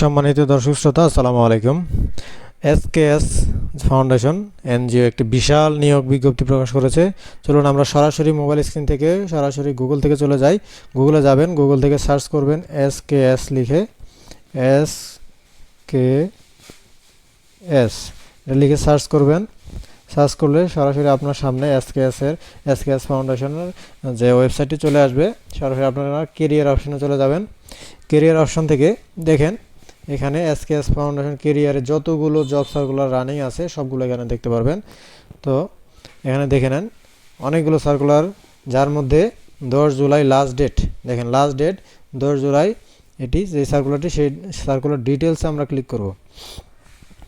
সম্মানিত দর্শক শ্রোতা, আসসালামু আলাইকুম। এসকেএস ফাউন্ডেশন এনজিও একটি বিশাল নিয়োগ বিজ্ঞপ্তি প্রকাশ করেছে। চলুন আমরা সরাসরি মোবাইল স্ক্রিন থেকে, সরাসরি গুগল থেকে চলে যাই। গুগলে যাবেন গুগল থেকে সার্চ করবেন এসকেএস লিখে এস কে এস। এটা লিখে সার্চ করবেন। সার্চ করলে সরাসরি আপনার সামনে এসকেএস এর এসকেএস ফাউন্ডেশনের যে ওয়েবসাইটটি চলে আসবে, সরাসরি আপনারা কেরিয়ার অপশনে চলে যাবেন। কেরিয়ার অপশন থেকে দেখেন এখানে এসকেএস ফাউন্ডেশন কেরিয়ারে যতগুলো জব সার্কুলার রানিং আছে, সবগুলো এখানে দেখতে পারবেন। তো, এখানে দেখে নেন, অনেকগুলো সার্কুলার যার মধ্যে দশ জুলাই লাস্ট ডেট দেখেন লাস্ট ডেট দশ জুলাই এটি, যে সার্কুলারটি সেই সার্কুলার ডিটেলসে আমরা ক্লিক করব।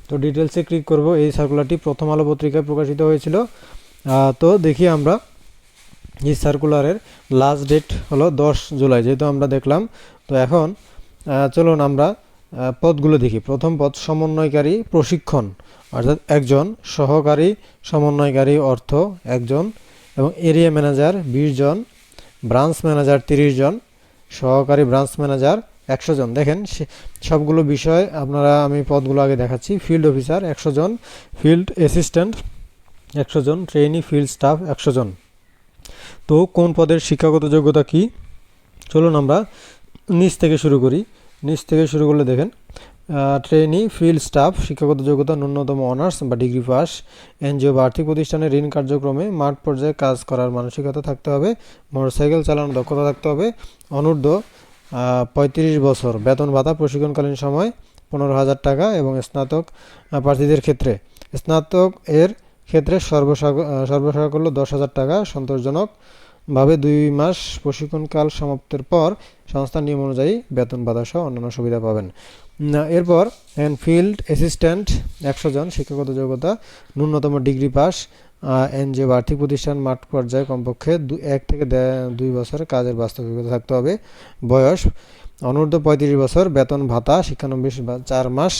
তো ডিটেলসে ক্লিক করব, এই সার্কুলারটি প্রথম আলো পত্রিকায় প্রকাশিত হয়েছিল। তো দেখি আমরা, এই সার্কুলারের লাস্ট ডেট হলো দশ জুলাই, যেহেতু আমরা দেখলাম। তো এখন চলুন আমরা পদগুলো দেখি। প্রথম পদ, সমন্বয়কারী প্রশিক্ষণ, অর্থাৎ একজন সহকারী সমন্বয়কারী অর্থ একজন, এবং এরিয়া ম্যানেজার বিশ জন, ব্রাঞ্চ ম্যানেজার তিরিশ জন, সহকারী ব্রাঞ্চ ম্যানেজার একশো জন। দেখেন সবগুলো বিষয় আপনারা, আমি পদগুলো আগে দেখাচ্ছি। ফিল্ড অফিসার একশো জন, ফিল্ড অ্যাসিস্ট্যান্ট একশো জন ট্রেনি ফিল্ড স্টাফ একশো জন। তো কোন পদের শিক্ষাগত যোগ্যতা কি? চলুন আমরা নিচ থেকে শুরু করি। নিচ থেকে শুরু করলে দেখেন ট্রেনি ফিল্ড স্টাফ শিক্ষাগত যোগ্যতা, ন্যূনতম অনার্স বা ডিগ্রি পাস এনজিও বা আর্থিক প্রতিষ্ঠানে ঋণ কার্যক্রমে মাঠ পর্যায়ে কাজ করার মানসিকতা থাকতে হবে মোটরসাইকেল চালানোর দক্ষতা থাকতে হবে, অনূর্ধ্ব পঁয়ত্রিশ বছর, বেতন ভাতা প্রশিক্ষণকালীন সময় পনেরো হাজার টাকা এবং স্নাতক প্রার্থীদের ক্ষেত্রে। স্নাতক এর ক্ষেত্রে সর্বসাক সর্বসাকল্য দশ হাজার টাকা সন্তোষজনক। ভাবে দুই মাস প্রশিক্ষণকাল সমাপ্তির পর সংস্থার নিয়ম অনুযায়ী বেতন ভাতা সহ অন্যান্য সুবিধা পাবেন। এরপর ফিল্ড অ্যাসিস্ট্যান্ট একশো জন শিক্ষাগত যোগ্যতা, ন্যূনতম ডিগ্রি পাস এনজিও আর্থিক প্রতিষ্ঠান মাঠ পর্যায়ে কমপক্ষে এক থেকে দুই বছর কাজের বাস্তব অভিজ্ঞতা থাকতে হবে। বয়স, অনূর্ধ্ব পঁয়ত্রিশ বছর, বেতন ভাতা শিক্ষানবিশ চার মাস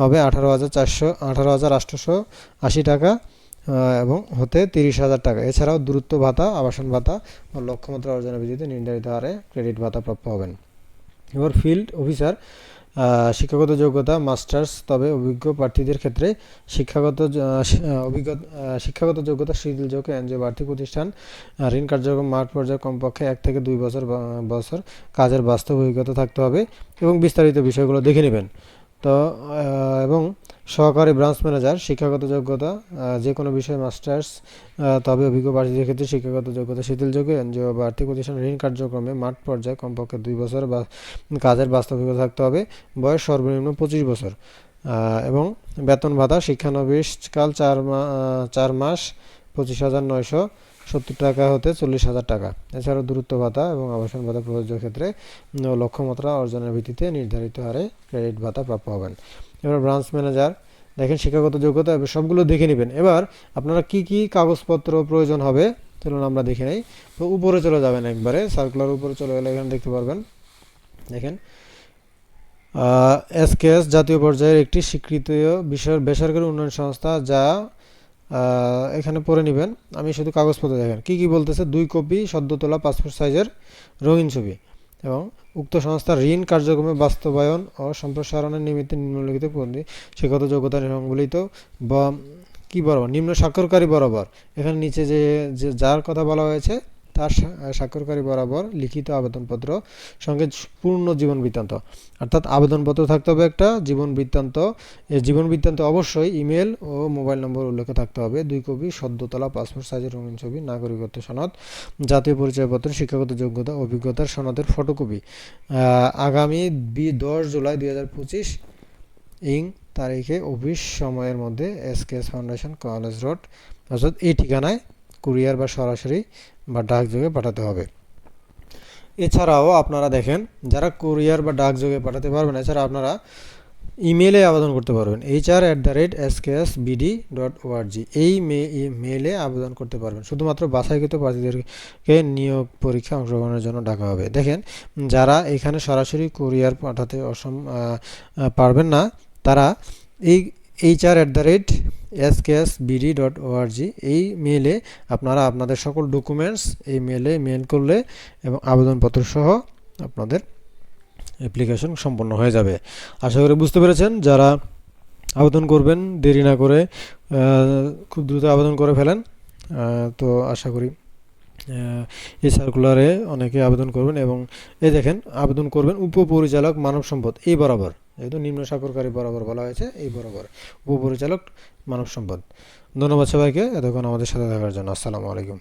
হবে আঠারো হাজার চারশো, আঠারো হাজার আটশোশো আশি টাকা। এবং হতে তিরিশ হাজার টাকা। এছাড়াও দূরত্ব ভাতা, আবাসন ভাতা ও লক্ষ্যমাত্রা অর্জনের ভিত্তিতে নির্ধারিত হারে ক্রেডিট ভাতা প্রাপ্য হবেন। এবার ফিল্ড অফিসার শিক্ষাগত যোগ্যতা, মাস্টার্স, তবে অভিজ্ঞ প্রার্থীদের ক্ষেত্রে শিক্ষাগত অভিজ্ঞ শিক্ষাগত যোগ্যতা শিথিলযোগ্য এনজিও বা আর্থিক প্রতিষ্ঠান ঋণ কার্যক্রম, মাঠ পর্যায়ে কমপক্ষে এক থেকে দুই বছর বছর কাজের বাস্তব অভিজ্ঞতা থাকতে হবে এবং বিস্তারিত বিষয়গুলো দেখে নেবেন। তো এবং সহকারী ব্রাঞ্চ ম্যানেজার, শিক্ষাগত যোগ্যতা যে কোনো বিষয়ে মাস্টার্স তবে অভিজ্ঞ প্রার্থীদের ক্ষেত্রে শিক্ষাগত যোগ্যতা শিথিলযোগ্য এনজিও বা আর্থিক প্রতিষ্ঠান ঋণ কার্যক্রমে মাঠ পর্যায়ে কমপক্ষে দুই বছর বা কাজের বাস্তব অভিজ্ঞতা থাকতে হবে। বয়স সর্বনিম্ন পঁচিশ বছর। এবং বেতন ভাতা শিক্ষানবিশকাল চার চার মাস পঁচিশ হাজার নয়শো। সত্তর টাকা হতে চল্লিশ হাজার টাকা। এছাড়াও দূরত্ব ভাতা এবং আবাসন ভাতা প্রযোজ্য ক্ষেত্রে লক্ষ্যমাত্রা অর্জনের ভিত্তিতে নির্ধারিত হারে ক্রেডিট ভাতা প্রাপ্য হবেন। এবার ব্রাঞ্চ ম্যানেজার দেখেন শিক্ষাগত যোগ্যতা সবগুলো দেখে নেবেন। এবার আপনারা কি কি কাগজপত্র প্রয়োজন হবে, চলুন আমরা দেখে নেই। তো উপরে চলে যাবেন একবারে সার্কুলার উপরে চলে গেলে এখানে দেখতে পারবেন। দেখেন এসকেএস জাতীয় পর্যায়ের একটি স্বীকৃত বিষয় বেসরকারি উন্নয়ন সংস্থা যা এখানে পরে নেবেন। আমি শুধু কাগজপত্র দেখেন। কি কি বলতেছে? দুই কপি, সদ্য তোলা পাসপোর্ট সাইজের রঙিন ছবি এবং উক্ত সংস্থার ঋণ কার্যক্রমে বাস্তবায়ন ও সম্প্রসারণের নিমিত্তে নিম্নলিখিত শিক্ষত যোগ্যতা সংবলিত বা কী বরাবর? নিম্ন স্বাক্ষরকারী বরাবর। এখানে নিচে যে, যার কথা বলা হয়েছে তার স্বা- স্বাক্ষরকারী বরাবর লিখিত আবেদনপত্র সঙ্গে পূর্ণ জীবন বৃত্তান্ত। অর্থাৎ আবেদনপত্র থাকতে হবে একটা, জীবন বৃত্তান্ত। জীবন বৃত্তান্ত অবশ্যই ইমেল ও মোবাইল নম্বর উল্লেখ থাকতে হবে। দুই কপি সদ্যতলা পাসপোর্ট সাইজের রঙিন ছবি, নাগরিকত্ব সনদ, জাতীয় পরিচয়পত্র, শিক্ষাগত যোগ্যতা, অভিজ্ঞতার সনদের ফটোকপি। আগামী বি, দশ জুলাই দুই হাজার পঁচিশ ইং তারিখে অফিস সময়ের মধ্যে S SKS foundation college road, অর্থাৎ এই ঠিকানায় কুরিয়ার বা সরাসরি বা ডাকযোগে পাঠাতে হবে। এছাড়াও আপনারা দেখেন, যারা কুরিয়ার বা ডাকযোগে পাঠাতে পারবেন, এছাড়া আপনারা ইমেলে আবেদন করতে পারবেন। HR at the rate S K S BD dot ORG এই মেলে আবেদন করতে পারবেন। শুধুমাত্র বাছাইকৃত প্রার্থীদেরকে নিয়োগ পরীক্ষা অংশগ্রহণের জন্য ডাকা হবে। দেখেন, যারা এখানে সরাসরি কুরিয়ার পাঠাতে অসম পারবেন না, তারা এই HR at the rate S K S BD dot ORG এই মেলে আপনারা আপনাদের সকল ডকুমেন্টস এই মেলে মেল করলে এবং আবেদনপত্র সহ আপনাদের অ্যাপ্লিকেশন সম্পন্ন হয়ে যাবে। আশা করি বুঝতে পেরেছেন, যারা আবেদন করবেন, দেরি না করে খুব দ্রুত আবেদন করে ফেলেন। তো আশা করি এই সার্কুলারে অনেকে আবেদন করবেন এবং এই দেখেন, আবেদন করবেন উপপরিচালক মানব সম্পদ, এই বরাবর। যেহেতু নিম্ন স্বাক্ষরকারী বরাবর বলা হয়েছে, এই বরাবর। উপপরিচালক মানব সম্পদ। ধন্যবাদ সবাইকে, এতক্ষণ আমাদের সাথে থাকার জন্য। আসসালামু আলাইকুম।